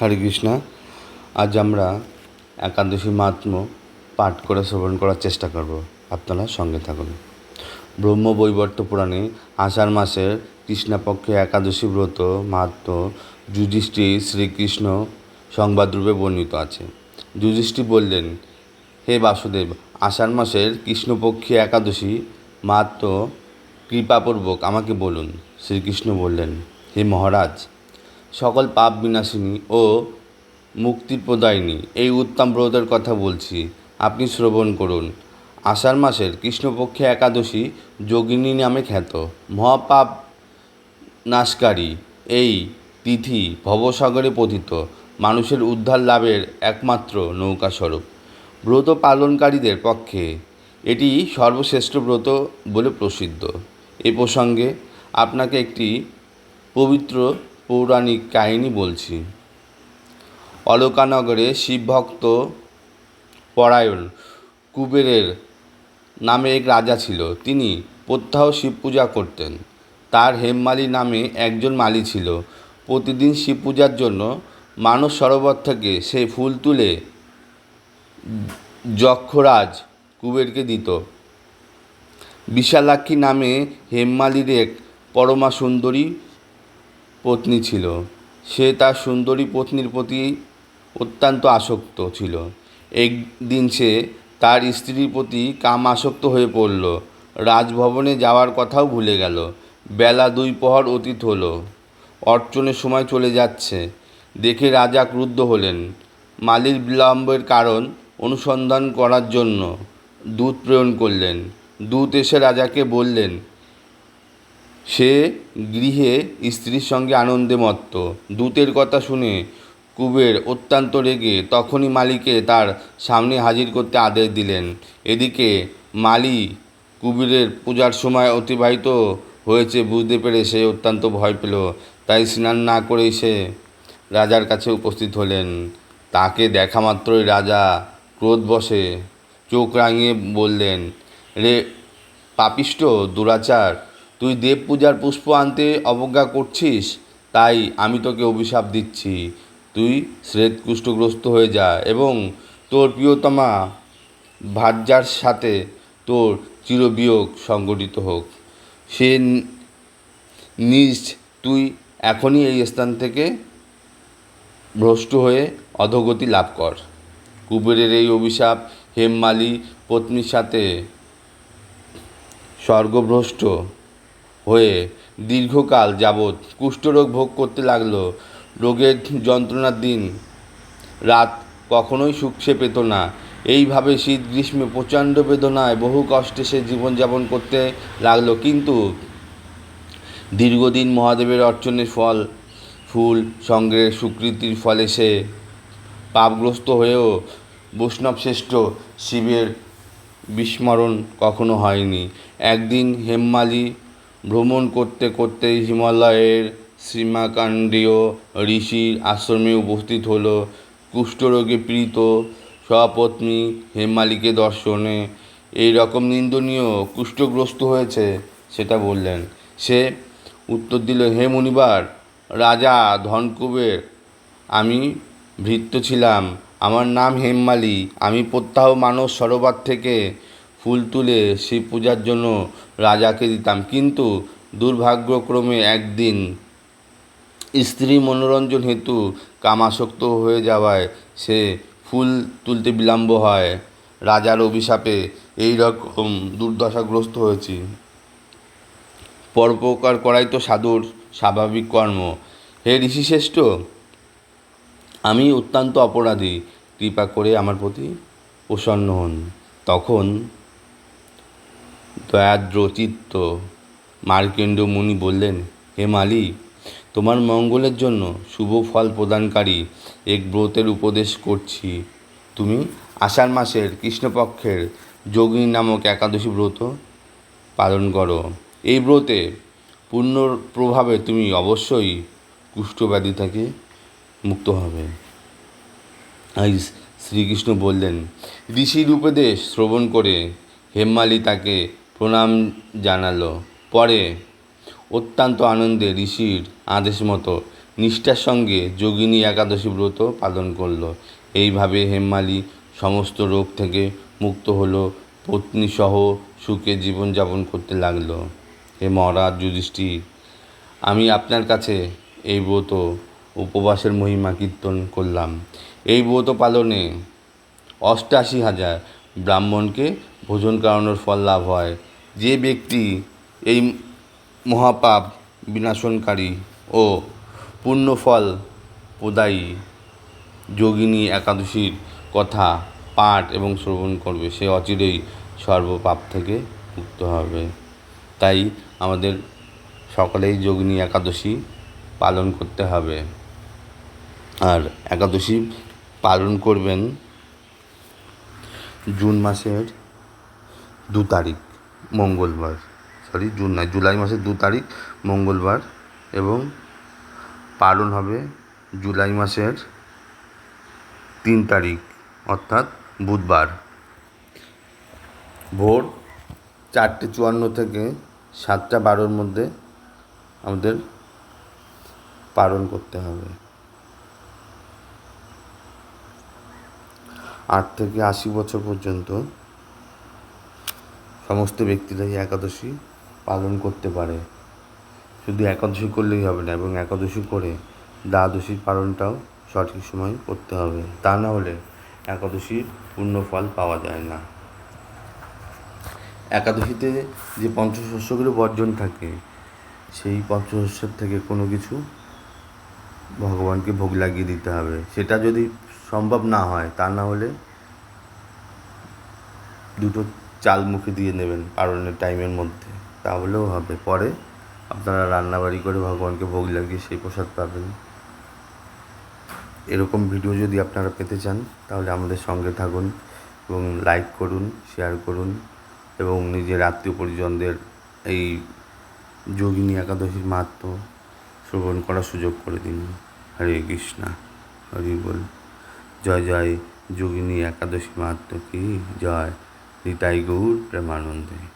হরে কৃষ্ণা, আজ আমরা একাদশী মাহাত্ম পাঠ করে শ্রবণ করার চেষ্টা করব। আপনারা সঙ্গে থাকুন। ব্রহ্ম বৈবর্ত পুরাণে আষাঢ় মাসের কৃষ্ণাপক্ষে একাদশী ব্রত মাহাত্ম যুধিষ্ঠি শ্রীকৃষ্ণ সংবাদরূপে বর্ণিত আছে। যুধিষ্ঠি বললেন, হে বাসুদেব, আষাঢ় মাসের কৃষ্ণপক্ষী একাদশী মাহাত্ম কৃপাপূর্বক আমাকে বলুন। শ্রীকৃষ্ণ বললেন, হে মহারাজ সকল পাপ বিনাশিনী ও মুক্তির প্রদায়িনী এই উত্তম ব্রতের কথা বলছি, আপনি শ্রবণ করুন। আষাঢ় মাসের কৃষ্ণপক্ষে একাদশী যোগিনী নামে খ্যাত। মহাপাপ নাশকারী এই তিথি ভবসাগরে পতিত। মানুষের উদ্ধার লাভের একমাত্র নৌকাস্বরূপ ব্রত পালনকারীদের পক্ষে এটি সর্বশ্রেষ্ঠ ব্রত বলে প্রসিদ্ধ। এ প্রসঙ্গে আপনাকে একটি পবিত্র পৌরাণিক কাহিনী বলছি। অলকানগরে শিবভক্ত পরায়ণ কুবেরের নামে এক রাজা ছিল। তিনি প্রত্যাহ শিব পূজা করতেন। তার হেমমালি নামে একজন মালি ছিল। প্রতিদিন শিব পূজার জন্য মানস সরোবর থেকে সে ফুল তুলে যক্ষরাজ কুবেরকে দিত। বিশালাক্ষী নামে হেমমালির এক পরমা সুন্দরী পত্নী ছিল। সে তার সুন্দরী পত্নীর প্রতি অত্যন্ত আসক্ত ছিল। একদিন সে তার স্ত্রীর প্রতি কাম আসক্ত হয়ে পড়ল। রাজভবনে যাওয়ার কথাও ভুলে গেল। বেলা দুই প্রহর অতীত হলো। অর্চনের সময় চলে যাচ্ছে। দেখে রাজা ক্রুদ্ধ হলেন। মালির বিলম্বের কারণ অনুসন্ধান করার জন্য দূত প্রেরণ করলেন। দূত এসে রাজাকে বললেন সে গৃহে স্ত্রীর সঙ্গে আনন্দে মত্ত। দূতের কথা শুনে কুবের অত্যন্ত রেগে তখনই মালিকে তার সামনে হাজির করতে আদেশ দিলেন। এদিকে মালি কুবেরের পূজার সময় অতিবাহিত হয়েছে বুঝতে পেরে সে অত্যন্ত ভয় পেল। তাই স্নান না করেই সে রাজার কাছে উপস্থিত হলেন। তাকে দেখা মাত্রই রাজা ক্রোধ বসে চোখ রাঙিয়ে বললেন, রে পাপিষ্ট দুরাচার তুই দেব পূজার পুষ্প আনতে অবজ্ঞা করছিস? তাই আমি তোকে অভিশাপ দিচ্ছি। তুই শ্রেতকুষ্ঠগ্রস্ত হয়ে যা এবং তোর প্রিয়তমা ভার্যার সাথে তোর চিরবিয়োগ সংগঠিত হোক। সে নিজ তুই এখনই এই স্থান থেকে ভ্রষ্ট হয়ে অধোগতি লাভ কর। কুবেরের এই অভিশাপ হেমমালি পত্নীর সাথে স্বর্গভ্রষ্ট। হয়ে দীর্ঘকাল যাবৎ কুষ্ঠরোগ ভোগ করতে লাগল। রোগের যন্ত্রণার দিন। রাত কখনোই সুখ পেত না। এইভাবে শীত, গ্রীষ্মে প্রচণ্ড বেদনায় বহু কষ্টে সে জীবনযাপন করতে লাগল। কিন্তু দীর্ঘদিন মহাদেবের অর্চনের ফল, ফুল, সংগ্রহের স্বীকৃতির ফলে সে পাপগ্রস্ত হয়েও বৈষ্ণব শ্রেষ্ঠ শিবের বিস্মরণ কখনো হয়নি। একদিন হেমমালি ভ্রমণ করতে করতে হিমালয়ের সীমাকাণ্ডীয় ঋষির আশ্রমে উপস্থিত হলো। কুষ্ঠরোগে পীড়িত সপত্নী হেমমালিকে দর্শনে। এই রকম নিন্দনীয় কুষ্ঠগ্রস্ত হয়েছে, সেটা বললেন। সে উত্তর দিল, হে মুনিবার, রাজা ধনকুবের, আমি ভৃত্য ছিলাম। আমার নাম হেমমালি। আমি প্রত্যাহ মানস সরোবর থেকে ফুল তুলে শিব পূজার জন্য রাজাকে দিতাম। কিন্তু দুর্ভাগ্যক্রমে একদিন স্ত্রী মনোরঞ্জন হেতু কামাসক্ত হয়ে যাওয়ায় সে ফুল তুলতে বিলম্ব হয়। রাজার অভিশাপে এই রকম দুর্দশাগ্রস্ত হয়েছি। পরোপকার করাই তো সাধুর স্বাভাবিক কর্ম। হে ঋষিশ্রেষ্ঠ, আমি অত্যন্ত অপরাধী। কৃপা করে আমার প্রতি প্রসন্ন হন। তখন দয়াদ্র চিত্ত মার্কেন্ড মুনি বললেন, হে মালি তোমার মঙ্গলের জন্য শুভ ফল প্রদানকারী এক ব্রতের উপদেশ করছি। তুমি আষাঢ় মাসের কৃষ্ণপক্ষের যোগিনী নামক একাদশী ব্রত পালন করো। এই ব্রতে পূর্ণ প্রভাবে তুমি অবশ্যই কুষ্ঠব্যাধি থেকে মুক্ত হবে। আই শ্রীকৃষ্ণ বললেন, ঋষির উপদেশ শ্রবণ করে হেমমালি তাকে প্রণাম জানালো। পরে অত্যন্ত আনন্দে ঋষির আদেশ মতো নিষ্ঠার সঙ্গে যোগিনী একাদশী ব্রত পালন করল। এইভাবে হেমমালি সমস্ত রোগ থেকে মুক্ত হলো পত্নীসহ সুখে জীবনযাপন করতে লাগল। হে মহারাজ যুধিষ্ঠির, আমি আপনার কাছে এই ব্রত উপবাসের মহিমা কীর্তন করলাম। এই ব্রত পালনে অষ্টাশি হাজার ব্রাহ্মণকে ভোজন করানোর ফল লাভ হয়। যে ব্যক্তি এই মহাপাপ বিনাশনকারী ও পুণ্যফল প্রদায়ী, যোগিনী একাদশীর কথা পাঠ এবং শ্রবণ করবে, সে অচিরেই সর্বপাপ থেকে মুক্ত হবে। তাই আমাদের সকলেই যোগিনী একাদশী পালন করতে হবে। আর একাদশী পালন করবেন জুন মাসের দু তারিখ, মঙ্গলবার সরি জুন নয়, জুলাই মাসের দু তারিখ, মঙ্গলবার এবং পালন হবে জুলাই মাসের তিন তারিখ, অর্থাৎ বুধবার। ভোর চারটে চুয়ান্ন থেকে সাতটা বারোর মধ্যে আমাদের পালন করতে হবে। আট থেকে আশি বছর পর্যন্ত সমস্ত ব্যক্তিরাই একাদশী পালন করতে পারে। শুধু একাদশী করলেই হবে না, এবং একাদশী করে দ্বাদশীর পালনটাও সঠিক সময় করতে হবে। তা না হলে একাদশীর পূর্ণ ফল পাওয়া যায় না। একাদশীতে যে পঞ্চশস্যগুলো বর্জন থাকে, সেই পঞ্চশস্যের থেকে কোনো কিছু ভগবানকে ভোগ লাগিয়ে দিতে হবে। সেটা যদি সম্ভব না হয়, তা না হলে দুটো চাল মুখে দিয়ে নেবেন পালনের টাইমের মধ্যে। তাহলেও হবে। পরে আপনারা রান্নাবাড়ি করে ভগবানকে ভোগ লাগিয়ে সেই প্রসাদ পাবেন। এরকম ভিডিও যদি আপনারা পেতে চান, তাহলে আমাদের সঙ্গে থাকুন এবং লাইক করুন, শেয়ার করুন এবং নিজের আত্মীয় পরিজনদের এই যোগিনী একাদশীর মাহাত্ম শ্রবণ করার সুযোগ করে দিন। হরে কৃষ্ণা। হরি বল। জয় জয় যোগিনী একাদশী মাহাত্ম কি? জয়। নিতাই গৌর প্রেমানন্দে।